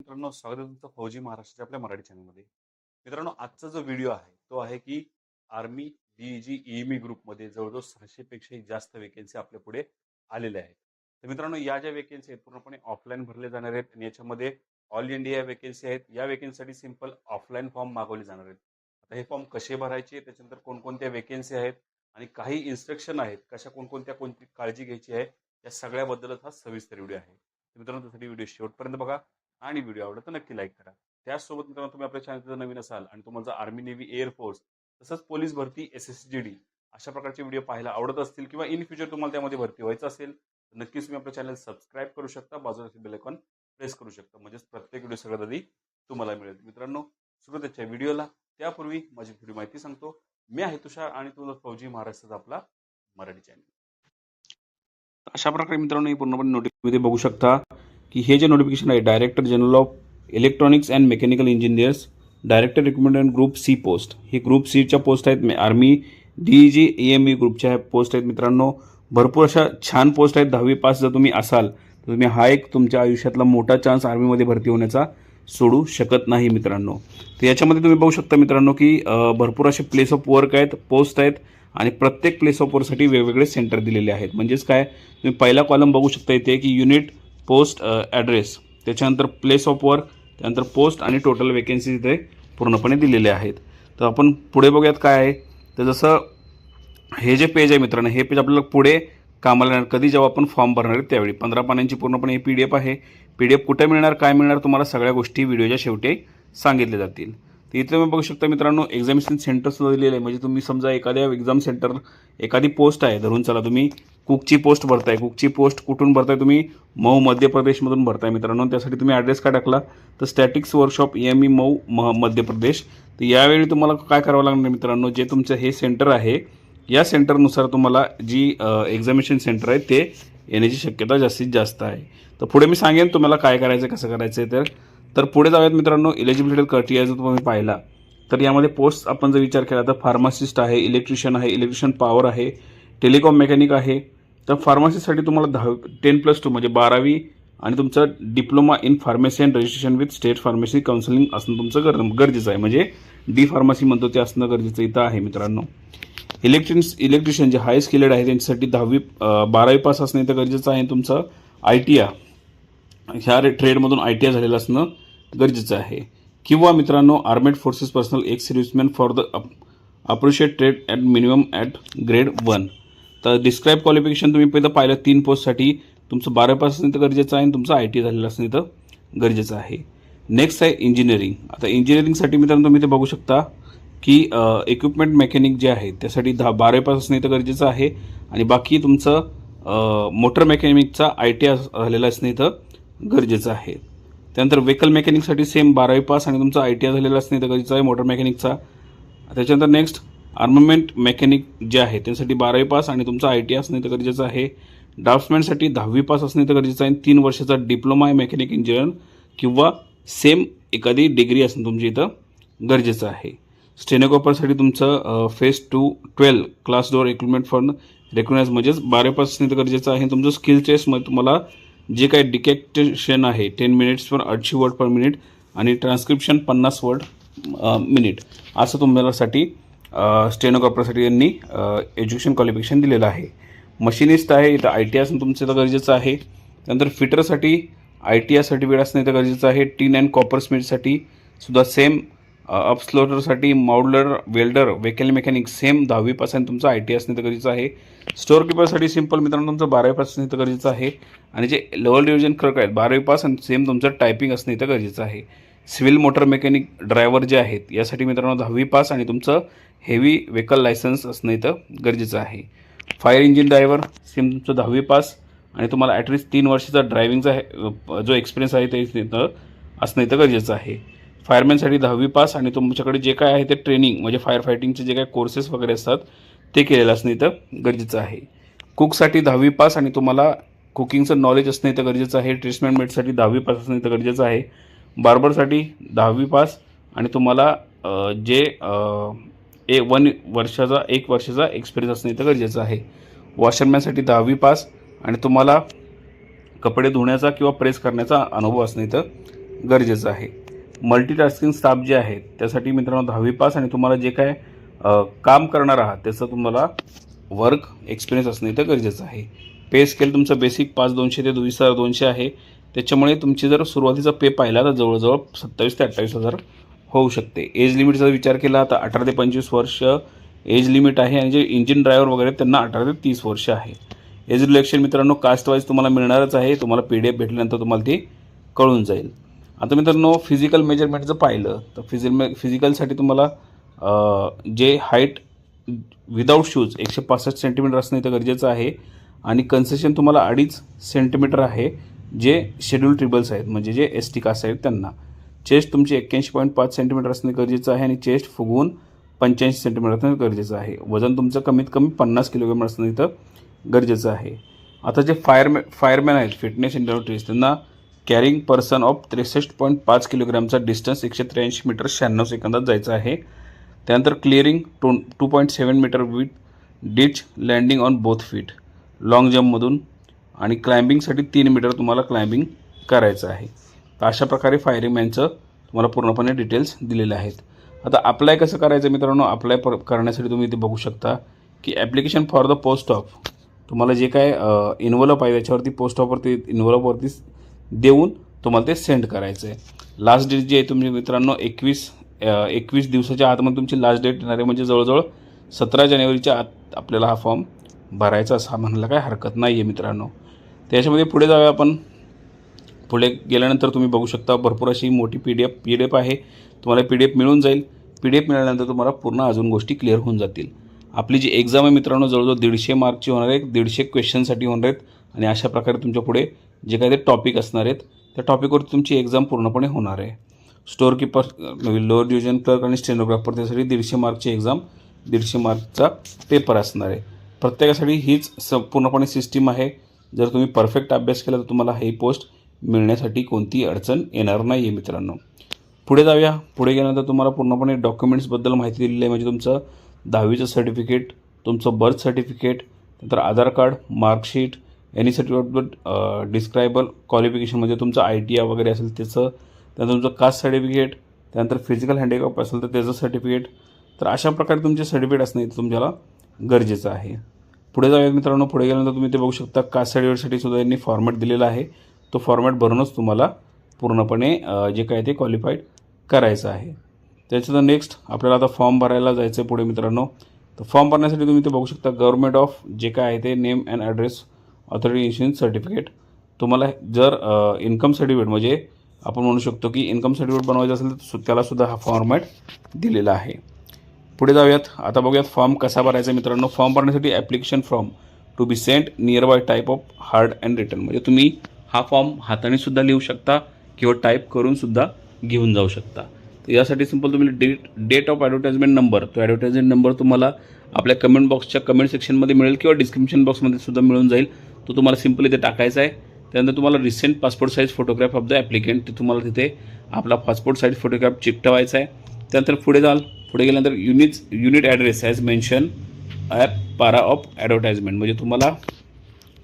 मित्रांनो स्वागत आहे तुमचं फौजी महाराष्ट्राच्या आपल्या मराठी चॅनलमध्ये. मित्रांनो आजचा जो व्हिडिओ आहे तो आहे की आर्मी डीजी ईएमई ग्रुपमध्ये जवळजवळ सहाशे पेक्षाही जास्त वेकेन्सी आपल्या पुढे आलेल्या आहेत. तर मित्रांनो या ज्या वेकेन्सी आहेत पूर्णपणे ऑफलाईन भरले जाणार आहेत आणि याच्यामध्ये ऑल इंडिया वेकेन्सी आहेत. या वेकेन्सीसाठी सिंपल ऑफलाईन फॉर्म मागवले जाणार आहेत. आता हे फॉर्म कसे भरायचे त्याच्यानंतर कोणकोणत्या वेकेन्सी आहेत आणि काही इन्स्ट्रक्शन आहेत कशा कोणकोणत्या कोणती काळजी घ्यायची आहे या सगळ्याबद्दलच हा सविस्तर व्हिडिओ आहे. मित्रांनो त्यासाठी व्हिडिओ शेवटपर्यंत बघा. आणि व्हिडिओ आवडला तर नक्की लाईक करा. त्याचसोबत मित्रांनो तुम्ही आपल्या चॅनल नवीन असाल आणि तुम्हाला आर्मी नेव्ही एअरफोर्स तसंच पोलीस भरती एस एस जी डी अशा प्रकारचे व्हिडिओ पाहायला आवडत असतील किंवा इन फ्युचर तुम्हाला त्यामध्ये भरती व्हायचं असेल तर नक्कीच तुम्ही आपलं चॅनल सबस्क्राईब करू शकता. बाजूला बेल आयकॉन प्रेस करू शकता. म्हणजेच प्रत्येक व्हिडिओ सगळ्यात आधी तुम्हाला मिळेल. मित्रांनो सुरुवातीच्या व्हिडिओला त्यापूर्वी माझी थोडी माहिती सांगतो. मी आहे तुषार आणि तुझा फौजी महाराष्ट्राचा आपला मराठी चॅनल अशा प्रकारे मित्रांनो हे पूर्णपणे नोटिफिकेशन बघू शकता. की हे जे नोटिफिकेशन आहे director general of electronics and mechanical engineers director recruitment group C post हे ग्रुप सीच्या पोस्ट आहेत. Army D G A M E ग्रुपच्या पोस्ट आहेत मित्रांनो. भरपूर अशा छान पोस्ट आहेत. दहावी पास जर तुम्ही असाल तर तुम्ही हा एक तुमच्या आयुष्यातला मोठा चान्स आर्मीमध्ये भरती होण्याचा सोडू शकत नाही मित्रांनो. तर याच्यामध्ये तुम्ही बघू शकता मित्रांनो की भरपूर असे प्लेस ऑफ वर्क आहेत पोस्ट आहेत आणि प्रत्येक प्लेस ऑफ वर्कसाठी वेगवेगळे सेंटर दिलेले आहेत. म्हणजेच काय? तुम्ही पहिला कॉलम बघू शकता इथे की युनिट पोस्ट ॲड्रेस uh, त्याच्यानंतर प्लेस ऑफ वर्क त्यानंतर पोस्ट आणि टोटल वेकेन्सी इथे पूर्णपणे दिलेले आहेत. तर आपण पुढे बघूयात काय आहे. तर जसं हे जे पेज आहे मित्रांनो हे पेज आपल्याला पुढे कामाला येणार. कधी जेव्हा आपण फॉर्म भरणार आहे त्यावेळी. पंधरा पानांची पूर्णपणे हे पी डी एफ आहे. पी डी एफ कुठे मिळणार काय मिळणार तुम्हाला सगळ्या गोष्टी व्हिडिओच्या शेवटी सांगितल्या जातील. तर इथं तुम्ही बघू शकता मित्रांनो एक्झामिनेशन सेंटरसुद्धा दिलेलं आहे. म्हणजे तुम्ही समजा एखाद्या एक्झाम सेंटर एखादी पोस्ट आहे धरून चला तुम्ही. कुकची पोस्ट भरताय. कुकची पोस्ट कुठून भरताय तुम्ही? मऊ मध्य प्रदेशमधून भरताय मित्रांनो. त्यासाठी तुम्ही ॲड्रेस काय टाकला? तर स्टॅटिक्स वर्कशॉप एम ई मऊ म मध्य प्रदेश. तर यावेळी तुम्हाला काय करावं लागणार मित्रांनो? जे तुमचं हे सेंटर आहे या सेंटरनुसार तुम्हाला जी एक्झामिनेशन सेंटर आहे ते येण्याची शक्यता जास्तीत जास्त आहे. तर पुढे मी सांगेन तुम्हाला काय करायचं कसं करायचं आहे तर. तर पुढे जाऊयात मित्रांनो इलिजिबिलिटी क्रायटेरिया जर तुम्ही पाहिला तर यामध्ये पोस्ट आपण जर विचार केला तर फार्मासिस्ट आहे इलेक्ट्रिशियन आहे इलेक्ट्रिशियन पॉवर आहे टेलिकॉम मेकॅनिक आहे तर फार्मासिस्टसाठी तुम्हाला दहावी टेन प्लस टू म्हणजे बारावी आणि तुमचं diploma in pharmacy and registration with state pharmacy counselling असणं तुमचं गर गरजेचं आहे. म्हणजे डी फार्मसी म्हणतो ते असणं गरजेचं इथं आहे मित्रांनो. इलेक्ट्रिन्स इलेक्ट्रिशियन जे हाय स्किलेड आहे त्यांच्यासाठी दहावी बारावी पास असणं इथं गरजेचं आहे. तुमचं आय टी आय ह्या रे- ट्रेडमधून आय टी आय झालेलं असणं गरजेचं आहे. किंवा मित्रांनो आर्मेड फोर्सेस पर्सनल एक serviceman for the appreciate trade at minimum at grade one तर डिस्क्राईब क्वालिफिकेशन तुम्ही पहिलं पाहिलं तीन पोस्टसाठी तुमचं बारावी पास असणं तर गरजेचं आहे आणि तुमचं आय टी झालेलं असणं इथं गरजेचं आहे. नेक्स्ट आहे इंजिनिअरिंग आता इंजिनिअरिंगसाठी मित्रांनो तुम्ही ते बघू शकता की इक्विपमेंट मेकॅनिक जे आहे त्यासाठी दहा बारावी पास असणं इथं गरजेचं आहे. आणि बाकी तुमचं मोटर मेकॅनिकचा आय टी झालेलं असणं इथं गरजेचं आहे. त्यानंतर व्हेकल मेकॅनिकसाठी सेम बारावी पास आणि तुमचं आय टी आय झालेला असणे तर गरजेचं आहे मोटर मेकॅनिकचा त्याच्यानंतर नेक्स्ट आर्ममेंट मेकॅनिक जे आहे त्यासाठी बारावी पास आणि तुमचं आय टी असणं तर गरजेचं आहे. ड्राफ्ट्समॅनसाठी दहावी पास असणे तर गरजेचं आहे. तीन वर्षाचा डिप्लोमा आहे मेकॅनिक इंजिनियर किंवा सेम एखादी डिग्री असणं तुमची इथं गरजेचं आहे. स्टेनोकॉपरसाठी तुमचं face two twelve class door equipment for recognise म्हणजेच बारावी पास असणे तर गरजेचं आहे. तुमचं स्किल टेस्टमध्ये तुम्हाला जे काही डिकेक्टेशन आहे टेन मिनिट्सवर आठशे वर्ड पर मिनिट आणि ट्रान्स्क्रिप्शन पन्नास वर्ड मिनिट असं तुम्हालासाठी स्टेनोग्राफरसाठी यांनी एज्युकेशन क्वालिफिकेशन दिलेलं आहे. मशिनिस्ट आहे इथं आय टी असणं तुमचं इथं गरजेचं आहे. त्यानंतर फिटरसाठी आय टी आय सर्टिफिकेट असणं इथं गरजेचं आहे. टीन अँड कॉपर स्मिथसाठी सुद्धा same अपस्लोटरसाठी moulder welder vehicle mechanic same दहावीपासून तुमचं आय टी असणं तर गरजेचं आहे. स्टोअर किपरसाठी सिंपल मित्रांनो तुमचं बारावी पास असणे इथं गरजेचं आहे. आणि जे लोअर डिव्हिजन क्रक आहेत बारावी पास आणि सेम तुमचं टायपिंग असणं इथं गरजेचं आहे. सिव्हिल मोटर मेकॅनिक ड्रायव्हर जे आहेत यासाठी मित्रांनो दहावी पास आणि तुमचं हेवी व्हेकल लायसन्स असणं इथं गरजेचं आहे. फायर इंजिन ड्रायव्हर सेम तुमचं दहावी पास आणि तुम्हाला ॲटलिस्ट तीन वर्षाचा ड्रायव्हिंगचा जो एक्सपिरियन्स आहे ते असणं इथं गरजेचं आहे. फायरमॅनसाठी दहावी पास आणि तुमच्याकडे जे काय आहे ते ट्रेनिंग म्हणजे फायर फायटिंगचे जे काय कोर्सेस वगैरे असतात ते केलेलं असणं इथं गरजेचं आहे. कुकसाठी दहावी पास आणि तुम्हाला कुकिंगचं नॉलेज असणं इथं गरजेचं आहे. ट्रीटमेंट मेडसाठी दहावी पास असणं इथं गरजेचं आहे. बार्बरसाठी दहावी पास आणि तुम्हाला जे ए वन वर्षाचा एक वर्षाचा एक्सपिरियन्स असणं इथं गरजेचं आहे. वॉशरमॅनसाठी दहावी पास आणि तुम्हाला कपडे धुण्याचा किंवा प्रेस करण्याचा अनुभव असणं इथं गरजेचं आहे. मल्टीटास्किंग स्टाफ जे आहेत त्यासाठी मित्रांनो दहावी पास आणि तुम्हाला जे काय काम करणार आहात त्याचं तुम्हाला वर्क एक्सपिरियन्स असणं इथं गरजेचं आहे. पे स्केल तुमचं बेसिक पाच दोनशे ते वीस हजार दोनशे आहे. त्याच्यामुळे तुमची जर सुरुवातीचा पे पाहिला तर जवळजवळ सत्तावीस ते अठ्ठावीस हजार होऊ शकते. एज लिमिटचा विचार केला तर अठरा ते पंचवीस वर्ष एज लिमिट आहे आणि जे इंजिन ड्रायव्हर वगैरे त्यांना अठरा ते तीस वर्ष आहे. एज रिलेक्शन मित्रांनो कास्ट वाईज तुम्हाला मिळणारच आहे. तुम्हाला पी डी एफ भेटल्यानंतर तुम्हाला ते कळून जाईल. आता मित्रांनो फिजिकल मेजरमेंट जर पाहिलं. तर फिजिल फिजिकलसाठी तुम्हाला जे हाईट विदाऊट शूज एकशे पासष्ट सेंटीमीटर असणं इथं गरजेचं आहे. आणि कन्सेशन तुम्हाला अडीच सेंटीमीटर आहे जे शेड्यूल ट्रिबल्स आहेत म्हणजे जे एस टी कास्ट आहेत त्यांना. चेस्ट तुमची एक्क्याऐंशी पॉईंट पाच सेंटीमीटर असणे गरजेचं आहे आणि चेस्ट फुगवून पंच्याऐंशी सेंटीमीटर असणं गरजेचं आहे. वजन तुमचं कमीत कमी पन्नास किलोग्राम असणं इथं गरजेचं आहे. आता जे फायरमॅ फायरमॅन आहेत फिटनेस इंडस्ट्रीज त्यांना कॅरिंग पर्सन ऑफ त्रेसष्ट पॉईंट पाच किलोग्रामचा डिस्टन्स एकशे त्र्याऐंशी मीटर शहाण्णव सेकंदात जायचं आहे. त्यानंतर clearing two two point seven metre with ditch landing on both feet long जम्पमधून आणि क्लाइम्बिंगसाठी तीन मीटर तुम्हाला क्लाइम्बिंग करायचं आहे. तर अशा प्रकारे फायरिंग मॅनचं तुम्हाला पूर्णपणे डिटेल्स दिलेले आहेत. आता अप्लाय कसं करायचं मित्रांनो? अप्लाय प करण्यासाठी तुम्ही इथे बघू शकता की application for the post of तुम्हाला जे काय इन्व्हॉल्व आहे त्याच्यावरती पोस्ट ऑफवरती इन्व्हॉल्ववरती देऊन तुम्हाला ते सेंड करायचं आहे लास्ट डेट जी आहे तुमच्या मित्रांनो एकवीस एकवीस दिवसाच्या आतमध्ये तुमची लास्ट डेट येणार आहे. म्हणजे जवळजवळ सतरा जानेवारीच्या आत आपल्याला हा फॉर्म भरायचा असा म्हणायला काय हरकत नाही आहे मित्रांनो. त्याच्यामध्ये पुढे जाऊया आपण. पुढे गेल्यानंतर तुम्ही बघू शकता भरपूर अशी मोठी P D F P D F आहे. तुम्हाला पी डी एफ मिळून जाईल. पी डी एफ मिळाल्यानंतर तुम्हाला पूर्ण अजून गोष्टी क्लिअर होऊन जातील. आपली जी एक्झाम आहे मित्रांनो जवळजवळ दीडशे मार्कची होणार आहे दीडशे क्वेश्चनसाठी होणार आहेत. आणि अशा प्रकारे तुमच्यापुढे जे काही ते टॉपिक असणार आहेत त्या टॉपिकवर तुमची एक्झाम पूर्णपणे होणार आहे. Store keeper lower division clerk आणि स्टेनोग्राफर त्यासाठी दीडशे मार्कची एक्झाम दीडशे मार्कचा पेपर असणार आहे. प्रत्येकासाठी हीच स पूर्णपणे सिस्टीम आहे. जर तुम्ही परफेक्ट अभ्यास केला तर तुम्हाला ही पोस्ट मिळण्यासाठी कोणतीही अडचण येणार नाही आहे मित्रांनो. पुढे जाऊया. पुढे गेल्यानंतर तुम्हाला पूर्णपणे डॉक्युमेंट्सबद्दल माहिती दिलेली आहे म्हणजे तुमचं दहावीचं सर्टिफिकेट तुमचं बर्थ सर्टिफिकेट नंतर Aadhaar card marksheet any certificate describable qualification म्हणजे तुमचं आय टी आय वगैरे असेल त्याचं त्यानंतर तुमचं कास्ट सर्टिफिकेट त्यानंतर फिजिकल हँडिकॅप असेल तर त्याचं सर्टिफिकेट तर अशा प्रकारे तुमचे सर्टिफिकेट असणं इथं तुमच्याला गरजेचं आहे. पुढे जाऊया मित्रांनो पुढे गेल्यानंतर तुम्ही ते बघू शकता कास्ट सर्टिफिकेटसाठी सुद्धा यांनी फॉर्मॅट दिलेला आहे. तो फॉर्मॅट भरूनच तुम्हाला पूर्णपणे जे काय ते क्वालिफाईड करायचं आहे. त्याच्यानंतर नेक्स्ट आपल्याला आता फॉर्म भरायला जायचं आहे पुढे मित्रांनो. तर फॉर्म भरण्यासाठी तुम्ही ते बघू शकता गव्हर्नमेंट ऑफ जे काय आहे ते name and address authority insurance certificate तुम्हाला जर इन्कम सर्टिफिकेट म्हणजे आपण म्हणू शकतो की इन्कम सर्टिफिकेट बनवायचं असेल तर त्यालासुद्धा हा फॉर्मॅट दिलेला आहे. पुढे जाऊयात. आता बघूयात फॉर्म कसा भरायचा मित्रांनो. फॉर्म भरण्यासाठी application form to be sent near by type of hard and return म्हणजे तुम्ही हा फॉर्म हाताने सुद्धा लिहू शकता किंवा टाईप करून सुद्धा घेऊन जाऊ शकता. तर यासाठी सिंपल तुम्ही date date of advertisement number तो ॲडव्हर्टाइजमेंट नंबर तुम्हाला आपल्या कमेंट बॉक्सच्या कमेंट सेक्शनमध्ये मिळेल किंवा डिस्क्रिप्शन बॉक्समध्ये सुद्धा मिळून जाईल. तो तुम्हाला सिंपल इथे टाकायचा आहे. त्यानंतर तुम्हाला recent passport size photograph of the applicant ते तुम्हाला तिथे आपला पासपोर्ट साईज फोटोग्राफ चिकटवायचा आहे. त्यानंतर पुढे जाल. पुढे गेल्यानंतर unit unit address as mention up para of advertisement म्हणजे तुम्हाला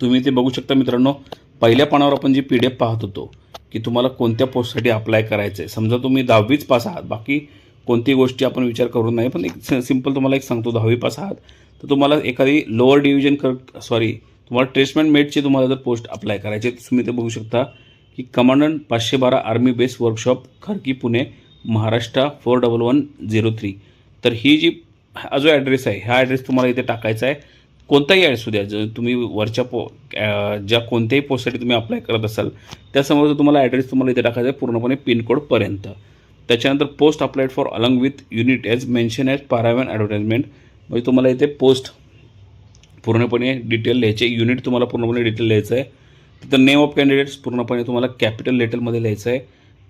तुम्ही ते बघू शकता मित्रांनो पहिल्या पानावर आपण जी पी डी एफ पाहत होतो की तुम्हाला कोणत्या पोस्टसाठी अप्लाय करायचं आहे समजा तुम्ही दहावीच पास आहात बाकी कोणती गोष्टी आपण विचार करू नाही पण एक सिंपल तुम्हाला एक सांगतो दहावी पास आहात. तर तुम्हाला एखादी लोअर डिव्हिजन कर सॉरी तुम्हाला ट्रेसमेंट मेटची तुम्हाला जर पोस्ट अप्लाय करायची तर तुम्ही ते बघू शकता की कमांडंट पाचशे बारा army base workshop Khadki Pune Maharashtra four double one zero three तर ही जी हा जो ॲड्रेस आहे हा ॲड्रेस तुम्हाला इथे टाकायचा आहे. कोणताही ॲड द्या जर तुम्ही वरच्या पो ज्या कोणत्याही पोस्टसाठी तुम्ही अप्लाय करत असाल त्यासमोर तुम्हाला ॲड्रेस तुम्हाला इथे टाकायचा आहे पूर्णपणे पिनकोडपर्यंत त्याच्यानंतर post applied for along with unit as mention as para one advertisement म्हणजे तुम्हाला इथे पोस्ट पूर्णपणे डिटेल लिहायचे युनिट तुम्हाला पूर्णपणे डिटेल लिहायचं आहे. तिथं नेम ऑफ कॅन्डिडेट्स पूर्णपणे तुम्हाला कॅपिटल लेटरमध्ये लिहायचं आहे.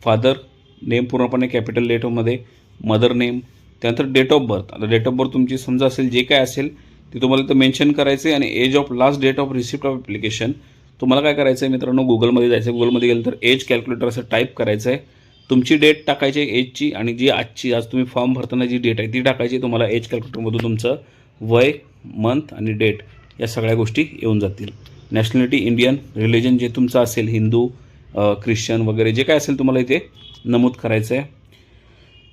फादर नेम पूर्णपणे कॅपिटल लेटरमध्ये मदर नेम त्यानंतर डेट ऑफ बर्थ आता डेट ऑफ बर्थ तुमची समजा असेल जे काय असेल ते तुम्हाला इथं मेन्शन करायचं आहे आणि age of last date of receipt of application तुम्हाला काय करायचं आहे मित्रांनो? गुगलमध्ये जायचं आहे गुगलमध्ये गेलं तर एज कॅल्क्युलेटर असं टाईप करायचं आहे तुमची डेट टाकायची आहे एजची आणि जी आजची आज तुम्ही फॉर्म भरताना जी डेट आहे ती टाकायची तुम्हाला एज कॅल्क्युलेटरमधून तुमचं वय मंथ आणि डेट या सगळ्या गोष्टी येऊन जातील. नॅशनॅलिटी इंडियन रिलिजन जे तुमचं असेल हिंदू ख्रिश्चन वगैरे जे काय असेल तुम्हाला इथे नमूद करायचं आहे.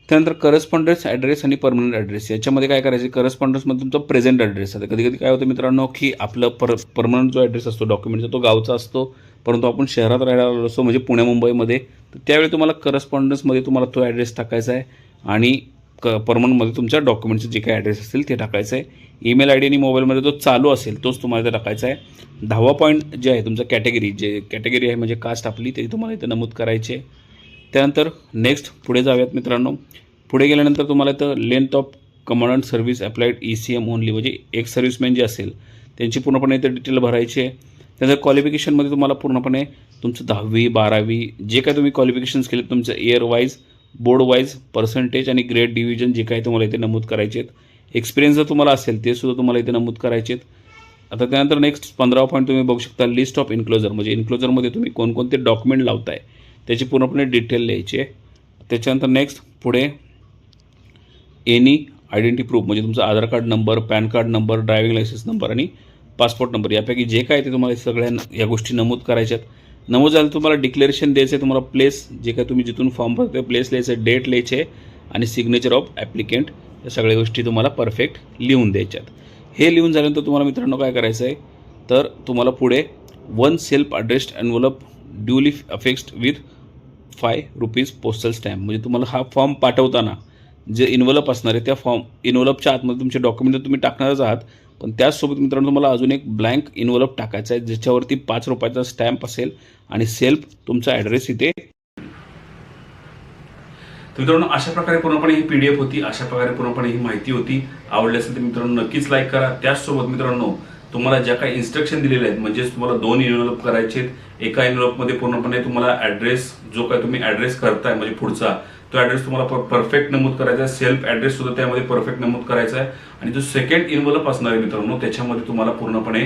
त्यानंतर करस्पॉन्डन्स ॲड्रेस आणि परमनंट ॲड्रेस याच्यामध्ये काय करायचं करस्पॉन्डन्समध्ये तुमचा प्रेझेंट ॲड्रेस आहे. कधी कधी काय होतं मित्रांनो की आपलं पर परमनंट जो ॲड्रेस असतो डॉक्युमेंटचा तो गावचा असतो परंतु आपण शहरात राहायला असतो म्हणजे पुण्या मुंबईमध्ये तर त्यावेळी तुम्हाला करस्पॉन्डन्समध्ये तुम्हाला तो ॲड्रेस टाकायचा आहे. आणि क परमनंटमध्ये तुमच्या डॉक्युमेंटचे जे काही ॲड्रेस असतील ते टाकायचं आहे ईमेल आय डी आणि मोबाईलमध्ये जो चालू असेल तोच तुम्हाला इथे टाकायचा आहे दहावा पॉईंट जे आहे तुमचं कॅटेगरी जे कॅटेगरी आहे म्हणजे कास्ट आपली ते तुम्हाला इथे नमूद करायची आहे त्यानंतर नेक्स्ट पुढे जाऊयात मित्रांनो. पुढे गेल्यानंतर तुम्हाला इथं length of commandant service applied E C M only म्हणजे एक सर्व्हिसमॅन जे असेल त्यांची पूर्णपणे इथे डिटेल भरायची आहे. त्यानंतर क्वालिफिकेशनमध्ये तुम्हाला पूर्णपणे तुमचं दहावी बारावी जे काय तुम्ही क्वालिफिकेशन्स केले तुमचं year wise board wise percentage आणि ग्रेड डिव्हिजन जे काय तुम्हाला इथे नमूद करायचे आहेत. एक्सपिरियन्स जर तुम्हाला असेल ते सुद्धा तुम्हाला इथे नमूद करायचे आहेत. आता त्यानंतर नेक्स्ट पंधरा पॉईंट तुम्ही बघू शकता लिस्ट ऑफ इन्क्लोजर म्हणजे इन्क्लोजरमध्ये तुम्ही कोणकोणते डॉक्युमेंट लावताय त्याची पूर्णपणे डिटेल लिहायची आहे. त्याच्यानंतर नेक्स्ट पुढे एनी आयडेंटी प्रूफ म्हणजे तुमचा Aadhaar card number PAN card number driving licence number आणि पासपोर्ट नंबर यापैकी जे काय ते तुम्हाला सगळ्या या गोष्टी नमूद करायच्यात नमूद झालं तुम्हाला डिक्लेरेशन द्यायचं आहे तुम्हाला प्लेस जे काय तुम्ही जिथून फॉर्म भरते प्लेस लिहायचं आहे डेट लिहायचे आणि सिग्नेचर ऑफ ॲप्लिकेंट या सगळ्या गोष्टी तुम्हाला परफेक्ट लिहून द्यायच्यात. हे लिहून झाल्यानंतर तुम्हाला मित्रांनो काय करायचं आहे तर तुम्हाला पुढे one self addressed envelope duly affixed with five rupees postal stamp म्हणजे तुम्हाला हा फॉर्म पाठवताना जे इन्व्हलप असणार आहे त्या फॉर्म इन्व्हलपच्या आतमध्ये तुमचे डॉक्युमेंट तुम्ही टाकणारच आहात पण त्याचसोबत मित्रांनो तुम्हाला अजून एक ब्लँक इन्व्हलप टाकायचा आहे ज्याच्यावरती पाच रुपयाचा स्टॅम्प असेल आणि सेल्फ तुमचा ॲड्रेस इथे. तर मित्रांनो अशा प्रकारे पूर्णपणे ही पी डी एफ होती अशा प्रकारे पूर्णपणे ही माहिती होती. आवडली असेल तर मित्रांनो नक्कीच लाईक करा. त्याचसोबत मित्रांनो तुम्हाला ज्या काही इन्स्ट्रक्शन दिलेल्या आहेत म्हणजेच तुम्हाला दोन इन्व्हलप करायचे आहेत. एका envelope-मध्ये पूर्णपणे तुम्हाला ॲड्रेस जो काय तुम्ही ॲड्रेस करताय म्हणजे पुढचा तो ॲड्रेस तुम्हाला परफेक्ट नमूद करायचा आहे. सेल्फ ॲड्रेस सुद्धा त्यामध्ये परफेक्ट नमूद करायचा आहे. आणि जो सेकंड इन्व्हलप असणार आहे मित्रांनो त्याच्यामध्ये तुम्हाला पूर्णपणे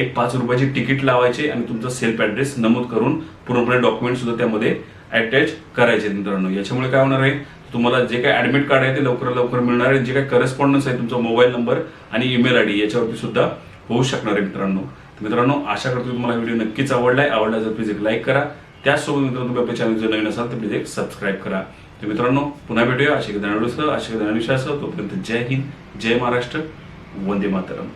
एक पाच रुपयाची तिकीट लावायची आणि तुमचा सेल्फ ॲड्रेस नमूद करून पूर्णपणे डॉक्युमेंट सुद्धा त्यामध्ये अटॅच करायचे मित्रांनो. याच्यामुळे काय होणार आहे? तुम्हाला जे काय ऍडमिट कार्ड आहे ते लवकरात लवकर मिळणार आहे. जे काय करस्पॉन्डन्स आहे तुमचा मोबाईल नंबर आणि ईमेल आय डी याच्यावरती सुद्धा होऊ शकणार आहे मित्रांनो. मित्रांनो आशा करतो तुम्हाला व्हिडिओ नक्कीच आवडला आहे आवडला जर प्लीज एक लाईक करा. त्याचसोबत मित्रांनो तुम्ही आपल्या चॅनल जर नवीन असाल तर प्लीज एक सबस्क्राईब करा. तर मित्रांनो पुन्हा भेटूया. आशिक व्हिडिओसह आशिक विषयासह तोपर्यंत जय हिंद जय महाराष्ट्र वंदे मातरम.